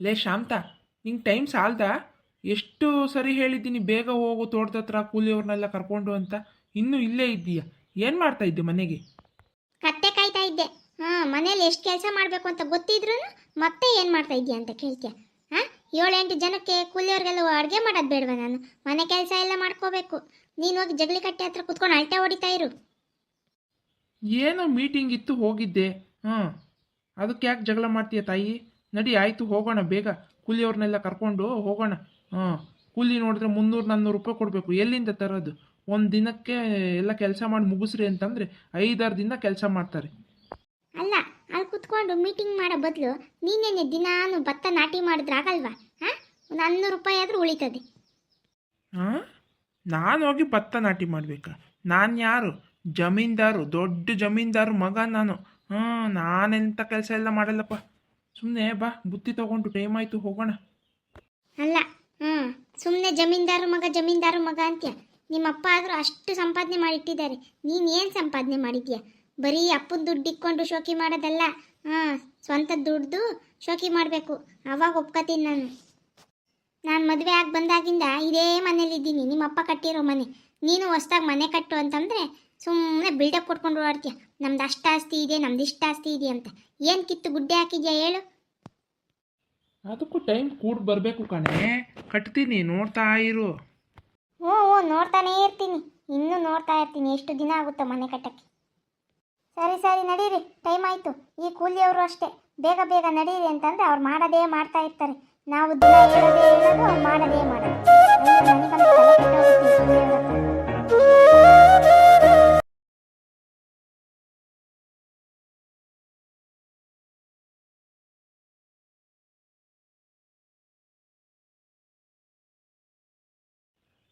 ಲೇ ಶಾಂತ ನಿಂಗೆ ಟೈಮ್ ಸಾಲ್ದಾ? ಎಷ್ಟು ಸರಿ ಹೇಳಿದ್ದೀನಿ ಬೇಗ ಹೋಗು ತೋಟದ ಹತ್ರ ಕೂಲಿಯವ್ರನ್ನೆಲ್ಲ ಕರ್ಕೊಂಡು ಅಂತ. ಇನ್ನೂ ಇಲ್ಲೇ ಇದ್ದೀಯ? ಏನು ಮಾಡ್ತಾ ಇದ್ದೆ ಮನೆಗೆ? ಕತ್ತೆ ಕಾಯ್ತಾ ಇದ್ದೆ. ಹಾಂ ಮನೇಲಿ ಎಷ್ಟು ಕೆಲಸ ಮಾಡಬೇಕು ಅಂತ ಗೊತ್ತಿದ್ರು ಮತ್ತೆ ಏನು ಮಾಡ್ತಾ ಇದೀಯ ಅಂತ ಕೇಳ್ತೀಯ? ಹಾಂ ಏಳೆಂಟು ಜನಕ್ಕೆ ಕೂಲಿಯವ್ರಿಗೆಲ್ಲ ಅಡುಗೆ ಮಾಡೋದು ಬೇಡವಾ ನಾನು? ಮನೆ ಕೆಲಸ ಎಲ್ಲ ಮಾಡ್ಕೋಬೇಕು. ನೀನು ಹೋಗಿ ಜಗಲಿ ಕಟ್ಟೆ ಹತ್ರ ಕುತ್ಕೊಂಡು ಅಳ್ತೆ ಹೊಡಿತಾ ಇರು. ಏನೋ ಮೀಟಿಂಗ್ ಇತ್ತು ಹೋಗಿದ್ದೆ. ಹಾಂ ಅದಕ್ಕೆ ಯಾಕೆ ಜಗಳ ಮಾಡ್ತೀಯ ತಾಯಿ? ನಡಿ ಆಯಿತು ಹೋಗೋಣ ಬೇಗ. ಕೂಲಿಯವ್ರನ್ನೆಲ್ಲ ಕರ್ಕೊಂಡು ಹೋಗೋಣ. ಹಾಂ ಕೂಲಿ ನೋಡಿದ್ರೆ ಮುನ್ನೂರು ನಾನ್ನೂರು ರೂಪಾಯಿ ಕೊಡಬೇಕು. ಎಲ್ಲಿಂದ ತರೋದು? ಒಂದು ದಿನಕ್ಕೆ ಎಲ್ಲ ಕೆಲಸ ಮಾಡಿ ಮುಗಿಸ್ರಿ ಅಂತಂದರೆ ಐದಾರು ದಿನ ಕೆಲಸ ಮಾಡ್ತಾರೆ. ಅಲ್ಲ ಅಲ್ಲಿ ಕುತ್ಕೊಂಡು ಮೀಟಿಂಗ್ ಮಾಡೋ ಬದಲು ನೀನೇನೆ ದಿನಾನು ಭತ್ತ ನಾಟಿ ಮಾಡಿದ್ರೆ ಆಗಲ್ವಾ? ಹಾ ಒಂದು ಹನ್ನೂರು ರೂಪಾಯಿ ಆದರೂ ಉಳಿತದೆ. ಹಾಂ ನಾನು ಹೋಗಿ ಭತ್ತ ನಾಟಿ ಮಾಡಬೇಕಾ? ನಾನು ಯಾರು? ಜಮೀನ್ದಾರು ದೊಡ್ಡ ಜಮೀನ್ದಾರು ಮಗ ನಾನು. ಹಾಂ ನಾನೆಂಥ ಕೆಲಸ ಎಲ್ಲ ಮಾಡಲ್ಲಪ್ಪ? ಸುಮ್ಮನೆ ಬಾ, ಬುತ್ತಿ ತಗೊಂಡು ಟೈಮ್ ಆಯ್ತು, ಹೋಗೋಣ. ಅಲ್ಲ ಹ್ಞೂ ಸುಮ್ಮನೆ ಜಮೀನ್ದಾರು ಮಗ ಜಮೀನ್ದಾರು ಮಗ ಅಂತ್ಯ. ನಿಮ್ಮಪ್ಪ ಆದರೂ ಅಷ್ಟು ಸಂಪಾದನೆ ಮಾಡಿಟ್ಟಿದ್ದಾರೆ. ನೀನು ಏನು ಸಂಪಾದನೆ ಮಾಡಿದ್ಯ? ಬರೀ ಅಪ್ಪನ ದುಡ್ಡು ಇಕ್ಕೊಂಡು ಶೋಕಿ ಮಾಡೋದಲ್ಲ? ಹಾಂ, ಸ್ವಂತ ದುಡ್ದು ಶೋಕಿ ಮಾಡಬೇಕು. ಅವಾಗ ಒಪ್ಕೋತೀನಿ ನಾನು. ನಾನು ಮದುವೆ ಆಗಿ ಬಂದಾಗಿಂದ ಇದೇ ಮನೇಲಿದ್ದೀನಿ. ನಿಮ್ಮಪ್ಪ ಕಟ್ಟಿರೋ ಮನೆ. ನೀನು ಹೊಸ್ದಾಗಿ ಮನೆ ಕಟ್ಟು ಅಂತಂದರೆ ಸುಮ್ಮನೆ ಬಿಲ್ಡಪ್ ಕೊಟ್ಕೊಂಡು ಓಡಾಡ್ತೀಯ. ನಮ್ದು ಅಷ್ಟು ಆಸ್ತಿ ಇದೆ ನಮ್ದು ಇಷ್ಟು ಆಸ್ತಿ ಇದೆ ಅಂತ. ಏನು ಕಿತ್ತು ಗುಡ್ಡೆ ಹಾಕಿದ್ಯಾ ಹೇಳು. ಅದಕ್ಕೂ ಟೈಮ್ ಕೂಡ ಬರಬೇಕು ಕಣೆ. ಕಟ್ತೀನಿ ನೋಡ್ತಾ ಇರು. ಹ್ಞೂ ಹ್ಞೂ ನೋಡ್ತಾನೇ ಇರ್ತೀನಿ. ಇನ್ನೂ ನೋಡ್ತಾ ಇರ್ತೀನಿ. ಎಷ್ಟು ದಿನ ಆಗುತ್ತೋ ಮನೆ ಕಟ್ಟಕ್ಕೆ. ಸರಿ ಸರಿ ನಡೀರಿ. ಟೈಮ್ ಆಯಿತು. ಈ ಕೂಲಿಯವರು ಅಷ್ಟೇ. ಬೇಗ ಬೇಗ ನಡೀರಿ ಅಂತಂದ್ರೆ ಅವ್ರು ಮಾಡೋದೇ ಮಾಡ್ತಾ ಇರ್ತಾರೆ. ನಾವು ದಿನ ಹೇಳೋದೇ ಹೇಳೋದು ಅವ್ರು ಮಾಡೋದೇ ಮಾಡೋದು.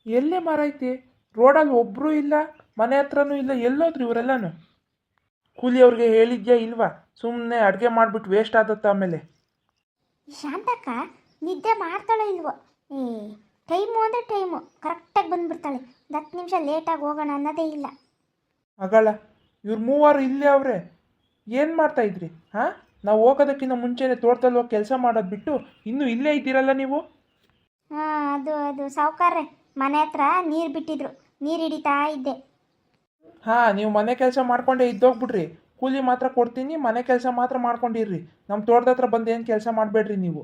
ಎಲ್ಲೇ ಮಾರೈತಿ ರೋಡಲ್ಲಿ ಒಬ್ಬರೂ ಇಲ್ಲ ಮನೆ ಹತ್ರನೂ ಇಲ್ಲ ಎಲ್ಲೋದ್ರು ಇವರೆಲ್ಲನೂ? ಕೂಲಿಯವ್ರಿಗೆ ಹೇಳಿದ್ಯಾ ಇಲ್ವಾ? ಸುಮ್ಮನೆ ಅಡುಗೆ ಮಾಡಿಬಿಟ್ಟು ವೇಸ್ಟ್ ಆದತ್ತ ಆಮೇಲೆ. ಶಾಂತಕ್ಕ ನಿದ್ದೆ ಮಾಡ್ತಾಳೆ ಇಲ್ವೋ? ಏ ಟೈಮು ಅಂದರೆ ಟೈಮು ಕರೆಕ್ಟಾಗಿ ಬಂದುಬಿಡ್ತಾಳೆ. ಒಂದು ಹತ್ತು ನಿಮಿಷ ಲೇಟಾಗಿ ಹೋಗೋಣ ಅನ್ನೋದೇ ಇಲ್ಲ. ಅಗಳ ಇವ್ರು ಮೂವರು ಇಲ್ಲೇ ಅವ್ರೆ. ಏನು ಮಾಡ್ತಾ ಇದ್ರಿ ಹಾಂ? ನಾವು ಹೋಗೋದಕ್ಕಿಂತ ಮುಂಚೆನೇ ತೋಟದಲ್ಲಿ ಹೋಗಿ ಕೆಲಸ ಮಾಡೋದು ಬಿಟ್ಟು ಇನ್ನೂ ಇಲ್ಲೇ ಇದ್ದೀರಲ್ಲ ನೀವು? ಹಾಂ ಅದು ಅದು ಸಾವುಕಾರ್ರೆ. ಮನೆ ಹತ್ರ ನೀರು ಬಿಟ್ಟಿದ್ರು. ನೀರು ಹಿಡಿತಾ ಇದ್ದೆ. ಹಾಂ ನೀವು ಮನೆ ಕೆಲಸ ಮಾಡ್ಕೊಂಡೇ ಇದ್ದೋಗ್ಬಿಡ್ರಿ. ಕೂಲಿ ಮಾತ್ರ ಕೊಡ್ತೀನಿ ಮನೆ ಕೆಲಸ ಮಾತ್ರ ಮಾಡ್ಕೊಂಡಿರ್ರಿ. ನಮ್ಮ ತೋಟದ ಹತ್ರ ಬಂದು ಏನು ಕೆಲಸ ಮಾಡಬೇಡ್ರಿ ನೀವು.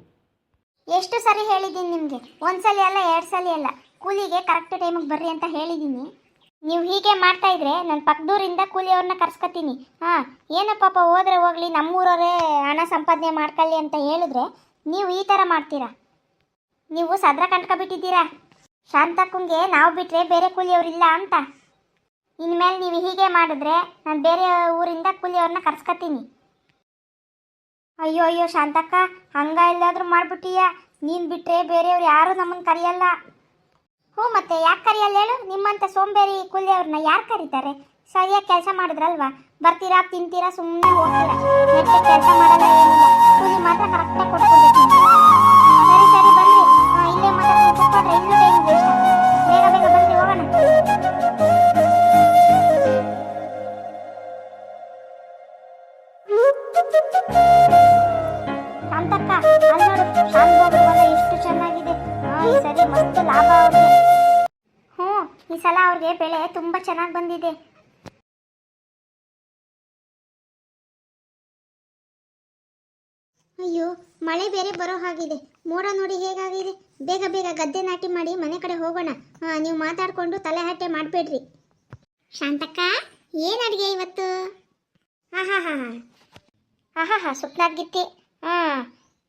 ಎಷ್ಟು ಸರಿ ಹೇಳಿದ್ದೀನಿ ನಿಮಗೆ. ಒಂದ್ಸಲಿ ಅಲ್ಲ ಎರಡು ಸಲ ಅಲ್ಲ. ಕೂಲಿಗೆ ಕರೆಕ್ಟ್ ಟೈಮಿಗೆ ಬರ್ರಿ ಅಂತ ಹೇಳಿದ್ದೀನಿ ನೀವು ಹೀಗೆ ಮಾಡ್ತಾ ಇದ್ರೆ ನಾನು ಪಕ್ಕದೂರಿಂದ ಕೂಲಿಯವ್ರನ್ನ ಕರ್ಸ್ಕೊತೀನಿ. ಹಾಂ ಏನೋ ಪಾಪ ಹೋದ್ರೆ ಹೋಗ್ಲಿ ನಮ್ಮೂರವರೇ ಹಣ ಸಂಪಾದನೆ ಮಾಡ್ಕೊಳ್ಳಿ ಅಂತ ಹೇಳಿದ್ರೆ ನೀವು ಈ ಥರ ಮಾಡ್ತೀರಾ? ನೀವು ಸದ್ರ ಕಂಡ್ಕೊಬಿಟ್ಟಿದ್ದೀರಾ ಶಾಂತಕ್ಕಂಗೆ ನಾವು ಬಿಟ್ಟರೆ ಬೇರೆ ಕೂಲಿಯವ್ರಿಲ್ಲ ಅಂತ. ಇನ್ಮೇಲೆ ನೀವು ಹೀಗೆ ಮಾಡಿದ್ರೆ ನಾನು ಬೇರೆ ಊರಿಂದ ಕೂಲಿಯವ್ರನ್ನ ಕರ್ಸ್ಕೊತೀನಿ ಅಯ್ಯೋ ಅಯ್ಯೋ, ಶಾಂತಕ್ಕ, ಹಂಗ ಎಲ್ಲಾದರೂ ಮಾಡ್ಬಿಟ್ಟೀಯ. ನೀನು ಬಿಟ್ಟರೆ ಬೇರೆಯವ್ರು ಯಾರೂ ನಮ್ಮನ್ನು ಕರೆಯಲ್ಲ. ಹ್ಞೂ ಮತ್ತೆ, ಯಾಕೆ ಕರೆಯಲ್ಲ ಹೇಳು? ನಿಮ್ಮಂಥ ಸೋಂಬೇರಿ ಕೂಲಿಯವ್ರನ್ನ ಯಾರು ಕರೀತಾರೆ? ಸರಿಯಾಗಿ ಕೆಲಸ ಮಾಡಿದ್ರಲ್ವಾ? ಬರ್ತೀರಾ, ತಿಂತೀರಾ ಸುಮ್ಮನೆ ಹೋಗ್ತೀರಾ? ನೆಟ್ಟು ಕೆಲಸ ಮಾಡಲ್ಲ ಏನಿಲ್ಲ. ಕೂಲಿ ಮಾತ್ರ ಕರೆಕ್ಟಾಗಿ ಕೊಡ್ಕೊಬೇಕು ಸರಿ ಸರಿ, ಬನ್ನಿ. ಇಲ್ಲೇ ಮಾತ್ರ ಕೂತ್ಕೊಂಡ್ರೆ ಇನ್ನೂ ಶಾಂತಕ್ಕ ಶಾಂತ್ ಎಷ್ಟು ಚೆನ್ನಾಗಿದೆ. ಈ ಸರಿ ಮಸ್ತ್ ಲಾಭ ಅವ್ರಿಗೆ. ಹ್ಞೂ, ಈ ಸಲ ಅವ್ರಿಗೆ ಬೆಳೆ ತುಂಬ ಚೆನ್ನಾಗಿ ಬಂದಿದೆ. ಅಯ್ಯೋ, ಮಳೆ ಬೇರೆ ಬರೋ ಹಾಗಿದೆ. ಮೋಡ ನೋಡಿ ಹೇಗಾಗಿದೆ? ಬೇಗ ಬೇಗ ಗದ್ದೆ ನಾಟಿ ಮಾಡಿ ಮನೆ ಕಡೆ ಹೋಗೋಣ. ನೀವು ಮಾತಾಡ್ಕೊಂಡು ತಲೆ ಹಟ್ಟೆ ಮಾಡಬೇಡ್ರಿ. ಶಾಂತಕ್ಕ, ಏನು ಅಡುಗೆ ಇವತ್ತು? ಹಾ ಹಾ ಹಾ ಹಾ ಹಾ, ಹಾಂ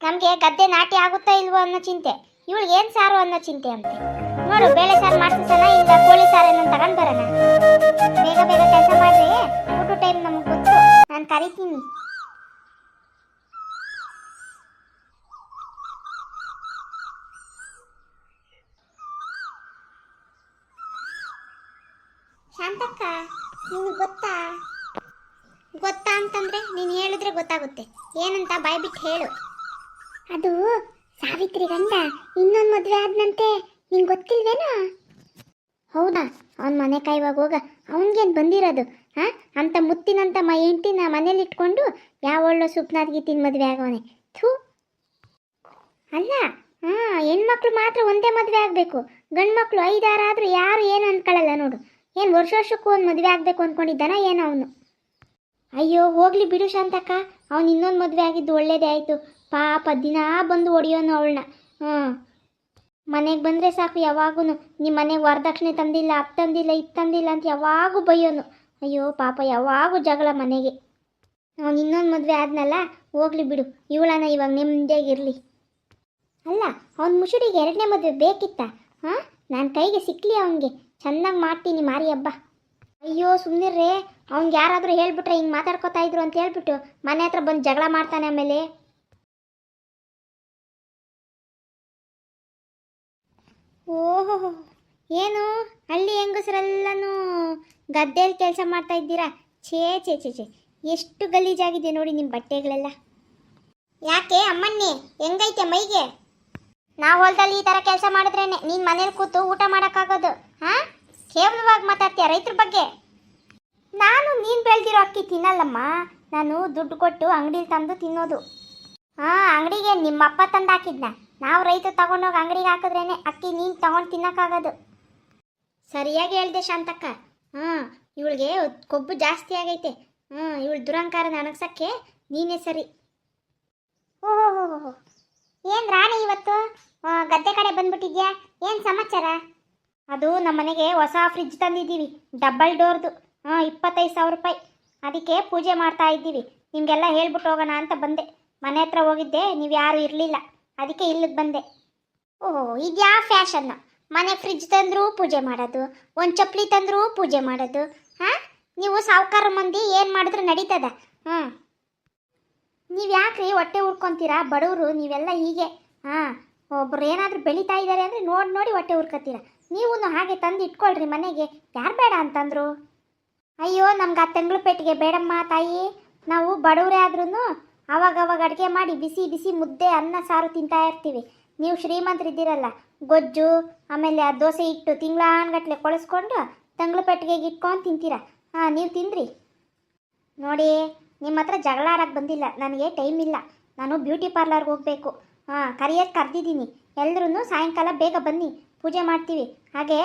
ನಮಗೆ ಗದ್ದೆ ನಾಟಿ ಆಗುತ್ತಾ ಇಲ್ವೋ ಅನ್ನೋ ಚಿಂತೆ. ಇವಳಿಗೆ ಏನು ಸಾರು ಅನ್ನೋ ಚಿಂತೆ ಅಂತೆ. ನೋಡು, ಬೇಳೆ ಸಾರು ಮಾಡ್ತಿದ್ದಾನ ಇಲ್ಲ ಕೋಳಿ ಸಾರನ್ನು ತಗೊಂಡು ಬರೋಣ. ಬೇಗ ಬೇಗ ಕೆಲಸ ಮಾಡ್ರಿ. ಊಟ ಟೈಮ್ ನಮಗೆ ಗೊತ್ತು. ನಾನು ಕರಿತೀನಿ. ಶಾಂತಕ್ಕ ನಿಮ್ಗೆ ಗೊತ್ತಾ? ಗೊತ್ತಾ ಅಂತಂದ್ರೆ ನೀನು ಹೇಳಿದ್ರೆ ಗೊತ್ತಾಗುತ್ತೆ. ಏನಂತ ಬಾಯ್ ಬಿಟ್ಟು ಹೇಳು. ಅದು ಸಾವಿತ್ರಿ ಗಂಡ ಇನ್ನೊಂದು ಮದುವೆ ಆದ್ನಂತೆ. ನಿಂಗೆ ಗೊತ್ತಿಲ್ವೇನೋ? ಹೌದಾ? ಅವನ ಮನೆ ಕಾಯುವಾಗ ಹೋಗ. ಅವನಿಗೇನು ಬಂದಿರೋದು? ಹಾ? ಅಂತ ಮುತ್ತಿನಂತ ಮ ಹೆಂಡ್ತಿನ ಮನೇಲಿ ಇಟ್ಕೊಂಡು ಯಾವ ಒಳ್ಳೆ ಸುಪ್ನಾಥ್ ಗೀತಿನ ಮದುವೆ ಆಗವನೆ ಥೂ. ಅಲ್ಲ ಹಾ ಹೆಣ್ಮಕ್ಳು ಮಾತ್ರ ಒಂದೇ ಮದುವೆ ಆಗಬೇಕು. ಗಂಡು ಮಕ್ಕಳು ಐದಾರಾದ್ರೂ ಯಾರು ಏನು ಅನ್ಕೊಳ್ಳಲ್ಲ ನೋಡು. ಏನು ವರ್ಷ ವರ್ಷಕ್ಕೂ ಒಂದು ಮದುವೆ ಆಗಬೇಕು ಅಂದ್ಕೊಂಡಿದ್ದಾನ ಏನು ಅವನು. ಅಯ್ಯೋ, ಹೋಗ್ಲಿ ಬಿಡು ಶಾಂತಕ್ಕ. ಅವನು ಇನ್ನೊಂದು ಮದುವೆ ಆಗಿದ್ದು ಒಳ್ಳೇದೇ ಆಯಿತು. ಪಾಪ, ದಿನ ಬಂದು ಹೊಡಿಯೋನು ಅವಳನ್ನ ಹ್ಞೂ ಮನೆಗೆ ಬಂದರೆ ಸಾಕು ಯಾವಾಗೂ ನಿಮ್ಮ ಮನೆಗೆ ವರದಕ್ಷಿಣೆ ತಂದಿಲ್ಲ ಅದು ತಂದಿಲ್ಲ, ಇದು ತಂದಿಲ್ಲ ಅಂತ ಯಾವಾಗೂ ಬೈಯೋನು. ಅಯ್ಯೋ, ಪಾಪ, ಯಾವಾಗೂ ಜಗಳ ಮನೆಗೆ. ಅವ್ನು ಇನ್ನೊಂದು ಮದುವೆ ಆದ್ನಲ್ಲ, ಹೋಗ್ಲಿ ಬಿಡು. ಇವಳನ್ನ ಇವಾಗ ನೆಮ್ಮದಿಯಾಗಿರಲಿ ಅಲ್ಲ, ಅವ್ನ ಮುಷುಡಿಗೆ ಎರಡನೇ ಮದುವೆ ಬೇಕಿತ್ತ? ಹಾಂ? ನಾನು ಕೈಗೆ ಸಿಕ್ಕಲಿ ಅವನಿಗೆ. ಚೆನ್ನಾಗಿ ಮಾಡ್ತೀನಿ ಮಾರಿ ಹಬ್ಬ ಅಯ್ಯೋ ಸುಮ್ಮನಿರ್ರೆ ಅವ್ನಿಗೆ ಯಾರಾದರೂ ಹೇಳ್ಬಿಟ್ರೆ ಹಿಂಗೆ ಮಾತಾಡ್ಕೊತಾ ಇದ್ರು ಅಂತ ಹೇಳ್ಬಿಟ್ಟು ಮನೆ ಹತ್ರ ಬಂದು ಜಗಳ ಮಾಡ್ತಾನೆ ಆಮೇಲೆ. ಓಹೋ, ಏನು? ಹಳ್ಳಿ ಹೆಂಗಸರೆಲ್ಲನೂ ಗದ್ದೆಯಲ್ಲಿ ಕೆಲಸ ಮಾಡ್ತಾ ಇದ್ದೀರಾ? ಛೇ ಛೇ ಛೇ ಛೇ. ಎಷ್ಟು ಗಲೀಜಾಗಿದೆ ನೋಡಿ ನಿಮ್ಮ ಬಟ್ಟೆಗಳೆಲ್ಲ. ಯಾಕೆ ಅಮ್ಮಣ್ಣಿ ಹೆಂಗೈತೆ ಮೈಗೆ? ನಾವು ಹೊಲದಲ್ಲಿ ಈ ಥರ ಕೆಲಸ ಮಾಡಿದ್ರೇನೆ, ನೀನು ಮನೇಲಿ ಕೂತು ಊಟ ಮಾಡೋಕ್ಕಾಗೋದು, ಹಾಂ? ಕೇವಲವಾಗಿ ಮಾತಾಡ್ತೀಯ ರೈತರ ಬಗ್ಗೆ? ನಾನು ನೀನು ಬೆಳೆದಿರೋ ಅಕ್ಕಿ ತಿನ್ನಲ್ಲಮ್ಮ. ನಾನು ದುಡ್ಡು ಕೊಟ್ಟು ಅಂಗಡಿಲಿ ತಂದು ತಿನ್ನೋದು. ಹಾಂ, ಅಂಗಡಿಗೆ ನಿಮ್ಮಪ್ಪ ತಂದು ಹಾಕಿದ್ನ. ನಾವು ರೈತರು ತಗೊಂಡೋಗಿ ಅಂಗಡಿಗೆ ಹಾಕಿದ್ರೇನೆ ಅಕ್ಕಿ ನೀನು ತಗೊಂಡು ತಿನ್ನೋಕ್ಕಾಗೋದು. ಸರಿಯಾಗಿ ಹೇಳಿದೆ ಶಾಂತಕ್ಕ. ಹಾಂ, ಇವಳಿಗೆ ಕೊಬ್ಬು ಜಾಸ್ತಿ ಆಗೈತೆ. ಹ್ಞೂ ಇವಳು ದುರಂಕಾರ ನನಗ್ಸಕ್ಕೆ ನೀನೇ ಸರಿ. ಓಹೋ ಏನು ರಾಣಿ ಇವತ್ತು? ಗದ್ದೆ ಕಡೆ ಬಂದ್ಬಿಟ್ಟಿದ್ಯಾ? ಏನು ಸಮಾಚಾರ? ಅದು ನಮ್ಮ ಮನೆಗೆ ಹೊಸ ಫ್ರಿಜ್ ತಂದಿದ್ದೀವಿ. ಡಬಲ್ ಡೋರ್ದು ಹಾಂ, ಇಪ್ಪತ್ತೈದು ಸಾವಿರ ರೂಪಾಯಿ. ಅದಕ್ಕೆ ಪೂಜೆ ಮಾಡ್ತಾ ಇದ್ದೀವಿ. ನಿಮಗೆಲ್ಲ ಹೇಳ್ಬಿಟ್ಟು ಹೋಗೋಣ ಅಂತ ಬಂದೆ. ಮನೆ ಹತ್ರ ಹೋಗಿದ್ದೆ, ನೀವು ಯಾರೂ ಇರಲಿಲ್ಲ. ಅದಕ್ಕೆ ಇಲ್ಲಿಗೆ ಬಂದೆ. ಓಹೋ ಇದ್ಯಾ ಫ್ಯಾಷನ್ನು ಮನೆ ಫ್ರಿಜ್ ತಂದರೂ ಪೂಜೆ ಮಾಡೋದು, ಒಂದು ಚಪ್ಪಲಿ ತಂದರೂ ಪೂಜೆ ಮಾಡೋದು. ಹಾಂ, ನೀವು ಸಾವುಕಾರ ಮಂದಿ ಏನು ಮಾಡಿದ್ರು ನಡೀತದ. ಹ್ಞೂ ನೀವು ಯಾಕ್ರಿ ಹೊಟ್ಟೆ ಉರ್ಕೊತೀರಾ? ಬಡವರು, ನೀವೆಲ್ಲ ಹೀಗೆ. ಹಾಂ ಒಬ್ಬರು ಏನಾದರೂ ಬೆಳೀತಾ ಇದ್ದಾರೆ ಅಂದರೆ ನೋಡಿ ನೋಡಿ ಹೊಟ್ಟೆ ಉರ್ಕೊತೀರ ನೀವು ಹಾಗೆ ತಂದು ಇಟ್ಕೊಳ್ರಿ ಮನೆಗೆ. ಯಾರು ಬೇಡ ಅಂತಂದ್ರು? ಅಯ್ಯೋ, ನಮ್ಗೆ ಆ ಪೆಟ್ಟಿಗೆ ಬೇಡಮ್ಮ ತಾಯಿ. ನಾವು ಬಡವರೇ ಆದ್ರೂ ಅವಾಗ ಅವಾಗ ಅಡುಗೆ ಮಾಡಿ ಬಿಸಿ ಬಿಸಿ ಮುದ್ದೆ, ಅನ್ನ, ಸಾರು ತಿಂತಾ ಇರ್ತೀವಿ. ನೀವು ಶ್ರೀಮಂತರಿದ್ದೀರಲ್ಲ, ಗೊಜ್ಜು, ಆಮೇಲೆ ಆ ದೋಸೆ ಇಟ್ಟು ತಿಂಗಳಾನ್ಗಟ್ಲೆ ಕೊಳಿಸ್ಕೊಂಡು ತಂಗ್ಳು ಪೆಟ್ಟಿಗೆಗೆ ಇಟ್ಕೊಂಡು ತಿಂತೀರ? ಹಾಂ, ನೀವು ತಿಂದ್ರಿ. ನೋಡಿ ನಿಮ್ಮ ಹತ್ರ ಜಗಳ ಆಡೋಕ್ಕೆ ಬಂದಿಲ್ಲ. ನನಗೆ ಟೈಮ್ ಇಲ್ಲ. ನಾನು ಬ್ಯೂಟಿ ಪಾರ್ಲರ್ಗೆ ಹೋಗಬೇಕು. ಹಾಂ ಕರಿಯಕ್ಕೆ ಕರೆದಿದ್ದೀನಿ. ಎಲ್ಲರೂ ಸಾಯಂಕಾಲ ಬೇಗ ಬನ್ನಿ. ಪೂಜೆ ಮಾಡ್ತೀವಿ. ಹಾಗೆ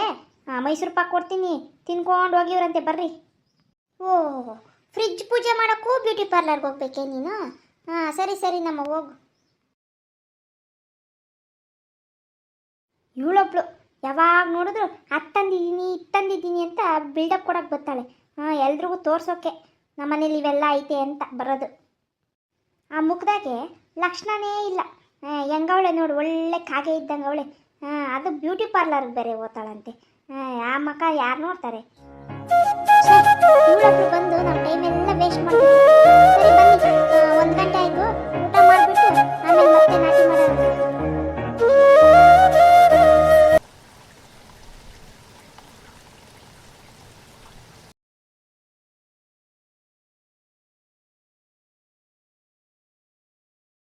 ಮೈಸೂರು ಪಾಕ್ ಕೊಡ್ತೀನಿ. ತಿನ್ಕೊಂಡು ಹೋಗಿವ್ರಂತೆ, ಬರ್ರಿ. ಓ ಫ್ರಿಜ್ ಪೂಜೆ ಮಾಡೋಕ್ಕೂ ಬ್ಯೂಟಿ ಪಾರ್ಲರ್ಗೆ ಹೋಗ್ಬೇಕೆ ನೀನು? ಹಾಂ, ಸರಿ ಸರಿ, ನಮ್ಮ ಹೋಗು. ಇವಳೊಬ್ಳು ಯಾವಾಗ ನೋಡಿದ್ರು ಅತ್ತಂದಿದ್ದೀನಿ ಇತ್ತಂದಿದ್ದೀನಿ ಅಂತ ಬಿಲ್ಡಪ್ ಕೊಡೋಕೆ ಬರ್ತಾಳೆ. ಹಾಂ, ಎಲ್ರಿಗೂ ತೋರ್ಸೋಕೆ ನಮ್ಮನೇಲಿ ಇವೆಲ್ಲ ಐತೆ ಅಂತ ಬರೋದು. ಆ ಮುಖದಾಗೆ ಲಕ್ಷಣನೇ ಇಲ್ಲ. ಹೆಂಗವಳೆ ನೋಡು, ಒಳ್ಳೆ ಕಾಗೆ ಇದ್ದಂಗೆ ಅವಳೆ ಹಾಂ, ಅದು ಬ್ಯೂಟಿ ಪಾರ್ಲರ್ಗೆ ಬೇರೆ ಓದ್ತಾಳಂತೆ. ಆ ಮಕ್ಕ ಯಾರು ನೋಡ್ತಾರೆ? ಬಂದು ನಮ್ಮ ಟೈಮ್ ಎಲ್ಲ ವೇಸ್ಟ್ ಮಾಡ್ತೀವಿ